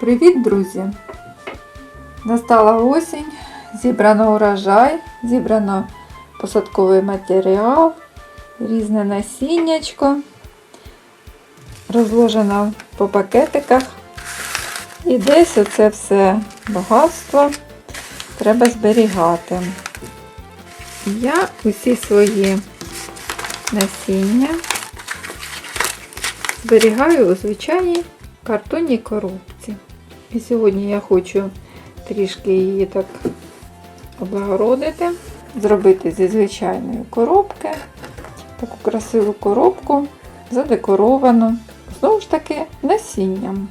Привіт, друзі! Настала осінь, зібрано урожай, зібрано посадковий матеріал, різне насіннячко, розложено по пакетиках. І десь оце все багатство треба зберігати. Я усі свої насіння зберігаю у звичайній картонній коробці. І сьогодні я хочу трішки її так облагородити, зробити зі звичайної коробки таку красиву коробку, задекоровану, знову ж таки, насінням.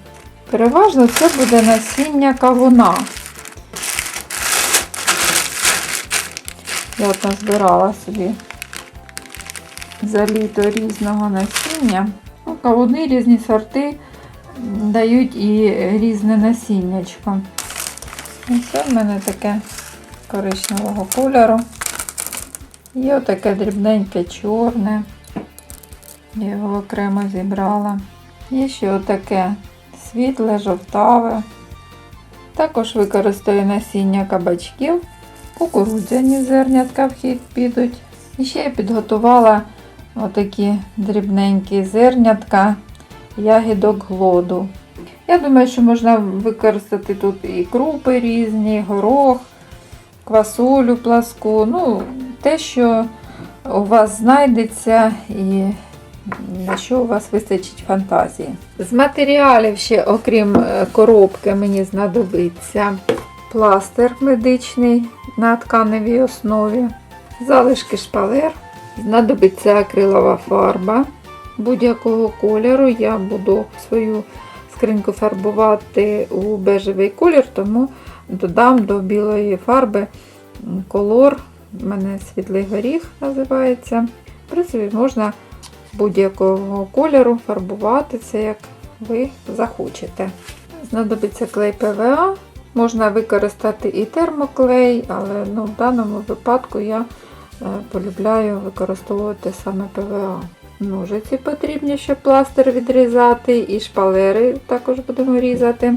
Переважно це буде насіння кавуна. Я от назбирала собі за літо різного насіння. Ну, кавуни різні сорти дають і різне насіннячко. І в мене таке коричневого кольору. І отаке дрібненьке чорне. Я його окремо зібрала. Є ще отаке світле, жовтаве. Також використаю насіння кабачків, кукурудзяні зернятка в хід підуть. І ще я підготувала отакі дрібненькі зернятка ягідок глоду. Я думаю, що можна використати тут і крупи різні, горох, квасолю пласку, ну, те, що у вас знайдеться і на що у вас вистачить фантазії. З матеріалів ще, окрім е, коробки, мені знадобиться пластир медичний на тканевій основі, залишки шпалер, знадобиться акрилова фарба будь-якого кольору. Я буду свою скриньку фарбувати у бежевий колір, тому додам до білої фарби колор. У мене світлий горіх називається. В принципі, можна будь-якого кольору фарбувати це, як ви захочете. Знадобиться клей ПВА. Можна використати і термоклей, але ну, в даному випадку я е, полюбляю використовувати саме ПВА. Ножиці потрібні, щоб пластир відрізати, і шпалери також будемо різати.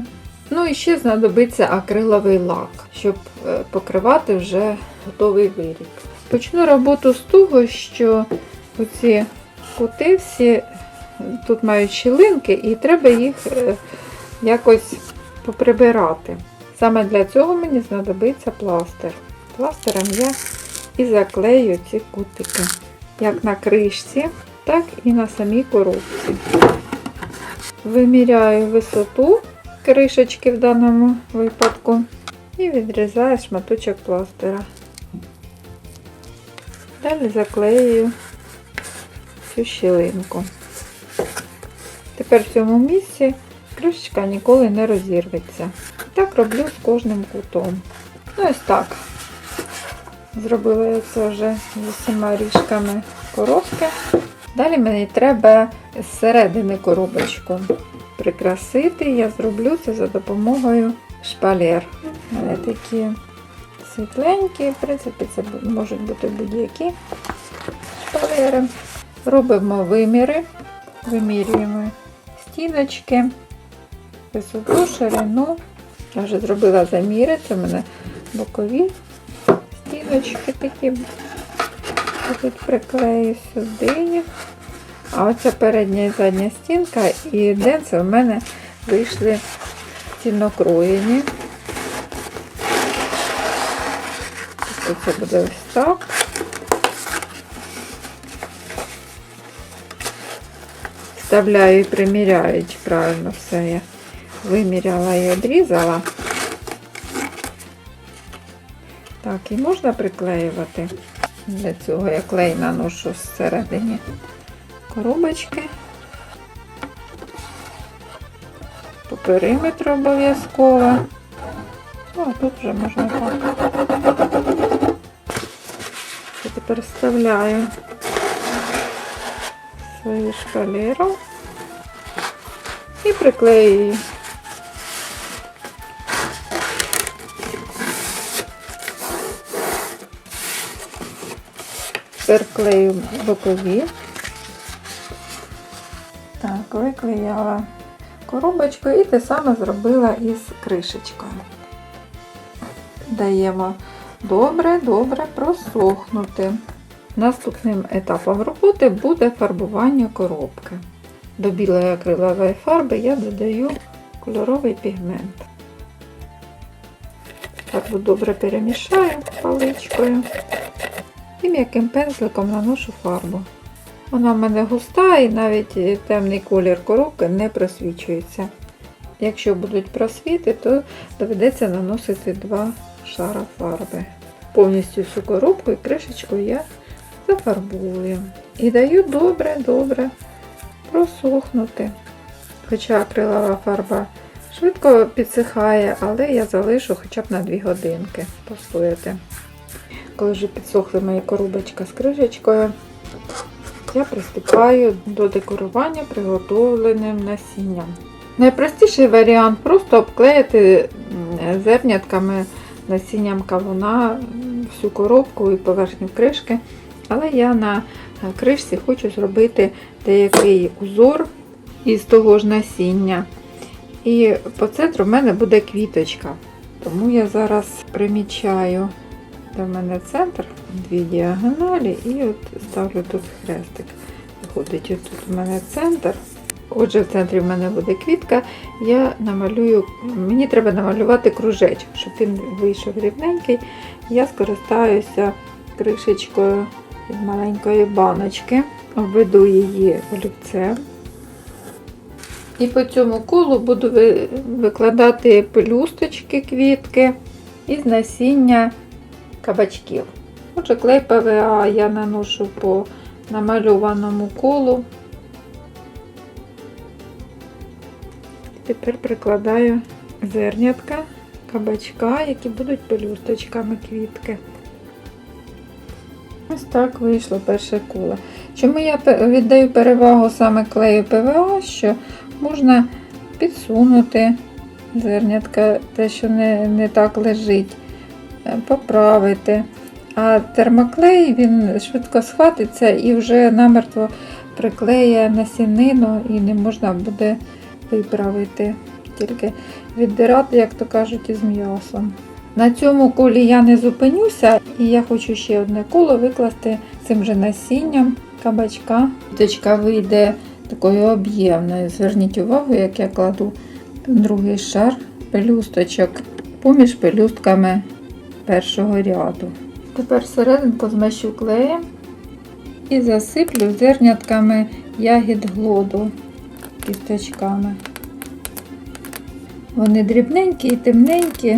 Ну і ще знадобиться акриловий лак, щоб е, покривати вже готовий виріб. Почну роботу з того, що оці кути всі тут мають щілинки, і треба їх е, якось поприбирати. Саме для цього мені знадобиться пластир. Пластиром я і заклею ці кутики, як на кришці, так і на самій коробці. Виміряю висоту кришечки в даному випадку і відрізаю шматочок пластира. Далі заклею цю щілинку. Тепер в цьому місці кришечка ніколи не розірветься. Так роблю з кожним кутом. Ну ось так. Зробила я це вже з усіма ріжками коробки. Далі мені треба зсередини коробочку прикрасити. Я зроблю це за допомогою шпалер. Мене такі світленькі, в принципі, це можуть бути будь-які шпалери. Робимо виміри, вимірюємо стіночки, висоту, ширину. Я вже зробила заміри, це в мене бокові стіночки такі. Тут приклею сюди. А оця передня і задня стінка і денце в мене вийшли цільнокроєні. Тобто це буде ось так. Вставляю і приміряю, чи правильно все я виміряла і відрізала. Так, і можна приклеювати. Для цього я клей наношу всередині коробочки. По периметру обов'язково. Ну, а тут вже можна так. Я тепер вставляю свою шпалеру і приклею її. Тепер клею бокові. Так, виклеяла коробочкою і те саме зробила із кришечкою. Даємо добре, добре просохнути. Наступним етапом роботи буде фарбування коробки. До білої акрилової фарби я додаю кольоровий пігмент. Фарбу добре перемішаю паличкою і м'яким пензликом наношу фарбу. Вона в мене густа і навіть темний колір коробки не просвічується. Якщо будуть просвіти, то доведеться наносити два шара фарби. Повністю всю коробку і кришечку я зафарбую. І даю добре-добре просохнути. Хоча акрилова фарба швидко підсихає, але я залишу хоча б на 2 годинки постояти. Коли вже підсохли мої коробочка з кришечкою, я приступаю до декорування приготовленим насінням. Найпростіший варіант просто обклеїти зернятками насінням кавуна всю коробку і поверхню кришки. Але я на кришці хочу зробити деякий узор із того ж насіння. І по центру в мене буде квіточка. Тому я зараз примічаю, в мене центр, дві діагоналі, і от ставлю тут хрестик. Виходить, тут у мене центр. Отже, в центрі в мене буде квітка. Я намалюю, мені треба намалювати кружечок, щоб він вийшов рівненький. Я скористаюся кришечкою від маленької баночки, обведу її олівцем. І по цьому колу буду викладати пелюсточки, квітки із насіння кабачків. Отже, клей ПВА я наношу по намальованому колу. Тепер прикладаю зернятка кабачка, які будуть пелюсточками квітки. Ось так вийшло перше коло. Чому я віддаю перевагу саме клею ПВА, що можна підсунути зернятка, те, що не, не так лежить, поправити. А термоклей він швидко схватиться і вже намертво приклеє насінину і не можна буде виправити. Тільки віддирати, як то кажуть, із м'ясом. На цьому колі я не зупинюся, і я хочу ще одне коло викласти цим же насінням кабачка. Дочка вийде такою об'ємною. Зверніть увагу, як я кладу другий шар пелюсточок поміж пелюстками першого ряду. Тепер серединку змащу клеєм і засиплю зернятками ягід глоду кісточками. Вони дрібненькі і темненькі.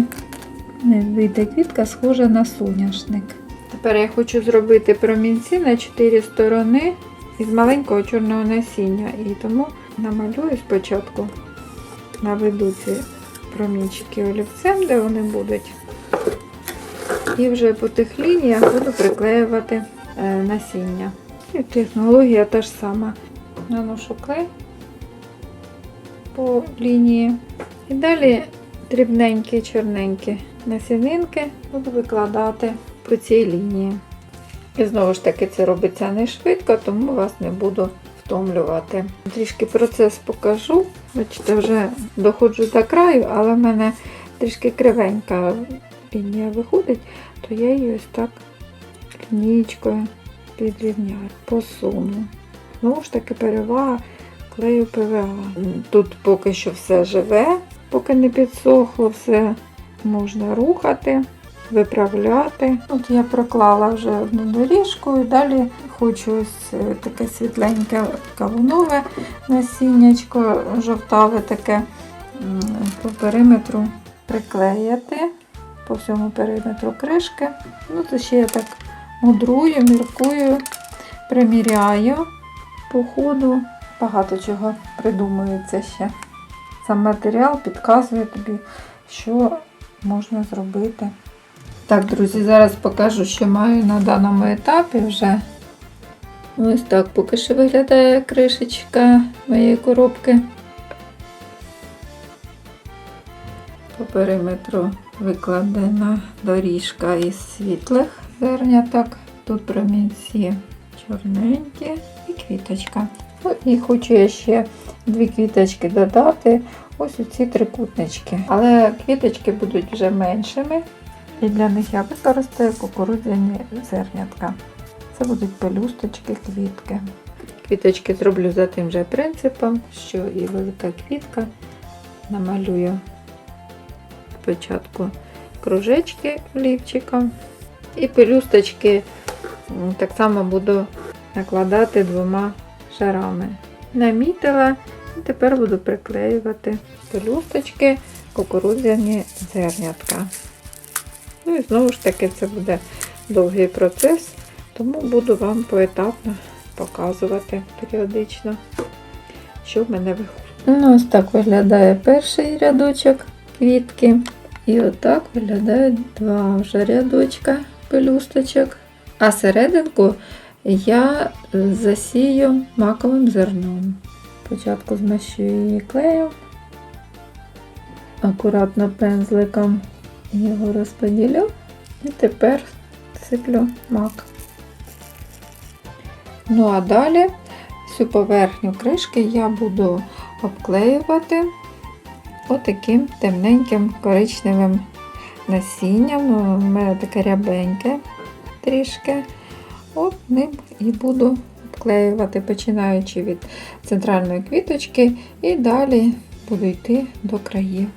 Не вийде квітка схожа на соняшник. Тепер я хочу зробити промінці на 4 сторони із маленького чорного насіння. І тому намалюю спочатку, наведу ці промінчики олівцем, де вони будуть. І вже по тих лініях буду приклеювати е, насіння. І технологія та ж сама. Наношу клей по лінії. І далі дрібненькі, чорненькі насінинки буду викладати по цій лінії. І знову ж таки це робиться не швидко, тому вас не буду втомлювати. Трішки процес покажу. Бачите, вже доходжу до краю, але в мене трішки кривенька лінія виходить, то я її ось так лінієчкою підрівняю, посуну. Знову ж таки перевага клею ПВА. Тут поки що все живе, поки не підсохло, все можна рухати, виправляти. От я проклала вже одну доріжку і далі хочу ось е, таке світленьке кавунове насіннячко, жовтаве таке по периметру приклеїти, по всьому периметру кришки. Ну, це ще я так мудрую, міркую, приміряю по ходу. Багато чого придумується ще. Сам матеріал підказує тобі, що можна зробити. Так, друзі, зараз покажу, що маю на даному етапі вже. Ось так поки що виглядає кришечка моєї коробки. По периметру викладена доріжка із світлих зерняток. Тут промінці чорненькі і квіточка. Ну, і хочу я ще дві квіточки додати. Ось у ці трикутнички. Але квіточки будуть вже меншими. І для них я використаю кукурудзяні зернятка. Це будуть пелюсточки, квітки. Квіточки зроблю за тим же принципом, що і велика квітка. Намалюю спочатку кружечки олівчиком. І пелюсточки так само буду накладати двома шарами. Намітила і тепер буду приклеювати пелюсточки, кукурудзяні зернятка. Ну і знову ж таки це буде довгий процес, тому буду вам поетапно показувати періодично, що в мене виходить. Ну, ось так виглядає перший рядочок квітки. І отак виглядають два вже рядочка пелюсточок. А серединку я засію маковим зерном. Спочатку змащую її клеєм, акуратно пензликом його розподілю і тепер сиплю мак. Ну а далі всю поверхню кришки я буду обклеювати отаким темненьким коричневим насінням. Ну, У мене таке рябеньке трішки. От ним і буду обклеювати, починаючи від центральної квіточки, і далі буду йти до країв.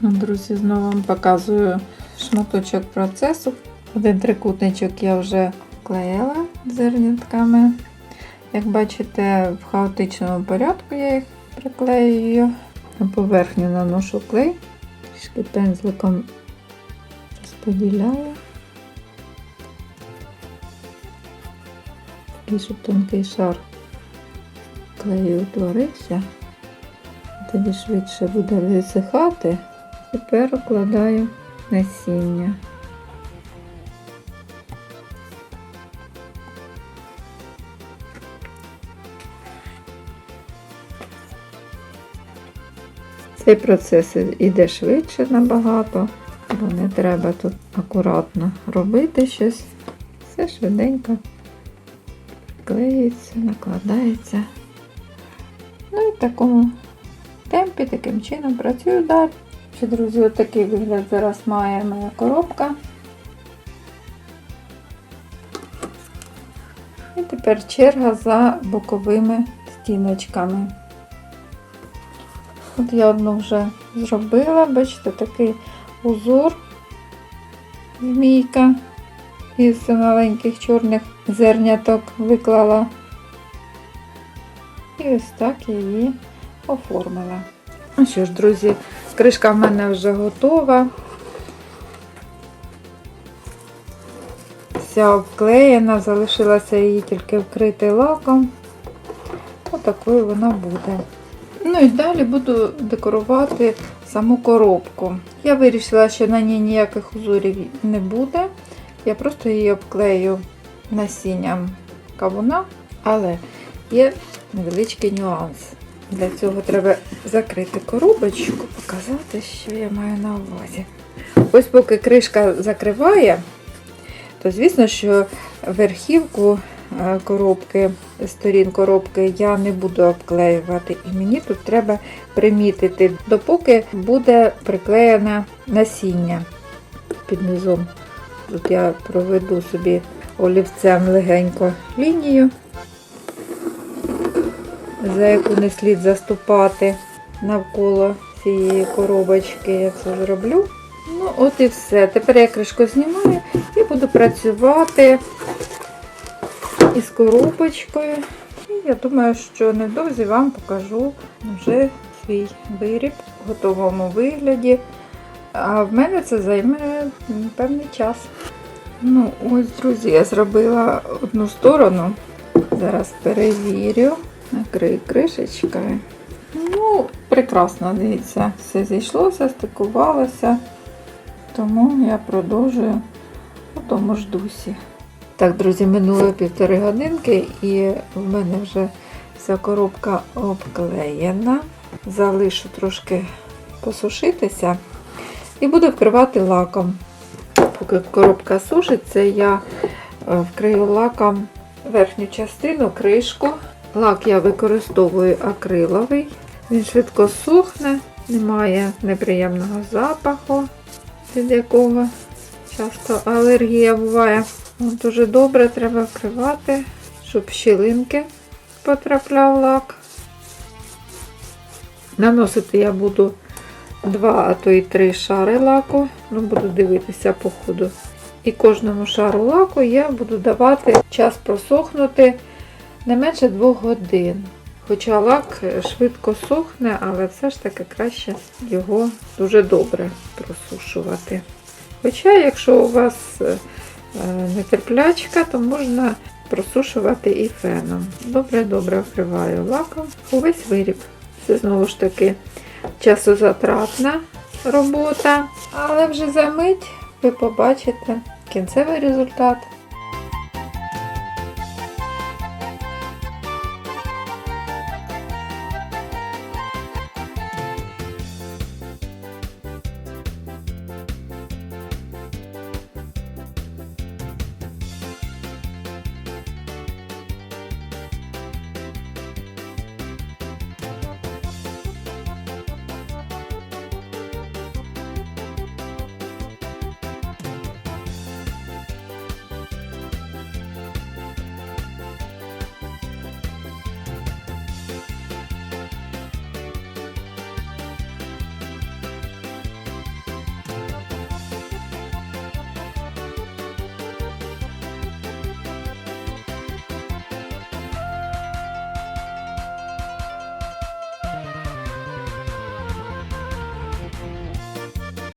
Ну, Друзі, знову вам показую шматочок процесу. Один трикутничок я вже вклеїла зернятками. Як бачите, в хаотичному порядку я їх приклеюю. На поверхню наношу клей, трішки пензликом розподіляю. Такий, щоб тонкий шар клею утворився. Тоді швидше буде висихати. Тепер укладаю насіння. Цей процес іде швидше набагато, бо не треба тут акуратно робити щось. Все швиденько клеїться, накладається. Ну і в такому темпі, таким чином працюю далі. Друзі, отакий вигляд зараз має моя коробка. І тепер черга за боковими стіночками. От я одну вже зробила, бачите, такий узор змійка із маленьких чорних зерняток виклала. І ось так її оформила. Ну що ж, друзі, кришка в мене вже готова. Вся обклеєна, залишилося її тільки вкрити лаком. Отакою вона буде. Ну і далі буду декорувати саму коробку. Я вирішила, що на ній ніяких узорів не буде. Я просто її обклею насінням кавуна, але є невеличкий нюанс. Для цього треба закрити коробочку, показати, що я маю на увазі. Ось поки кришка закриває, то звісно, що верхівку коробки, сторін коробки я не буду обклеювати. І мені тут треба примітити, допоки буде приклеєне насіння під низом. Тут я проведу собі олівцем легенько лінію, за яку не слід заступати навколо цієї коробочки. Я це зроблю. Ну, от і все. Тепер я кришку знімаю і буду працювати із коробочкою. І я думаю, що невдовзі вам покажу вже свій виріб в готовому вигляді. А в мене це займе певний час. Ну, ось, друзі, я зробила одну сторону. Зараз перевірю. Накрию кришечкою. Ну, прекрасно, дивіться, все зійшлося, стикувалося. Тому я продовжую у тому ж дусі. Так, друзі, минуло півтори годинки і в мене вже вся коробка обклеєна. Залишу трошки посушитися і буду вкривати лаком. Поки коробка сушиться, я е, вкрию лаком верхню частину, кришку. Лак я використовую акриловий. Він швидко сухне, немає неприємного запаху, від якого часто алергія буває. Дуже добре треба вкривати, щоб щілинки потрапляв лак. Наносити я буду два, а то й три шари лаку. Ну, буду дивитися по ходу. І кожному шару лаку я буду давати час просохнути не менше 2 годин. Хоча лак швидко сохне, але все ж таки краще його дуже добре просушувати. Хоча, якщо у вас е, нетерплячка, то можна просушувати і феном. Добре-добре вкриваю лаком увесь виріб. Це знову ж таки часозатратна робота, але вже за мить ви побачите кінцевий результат.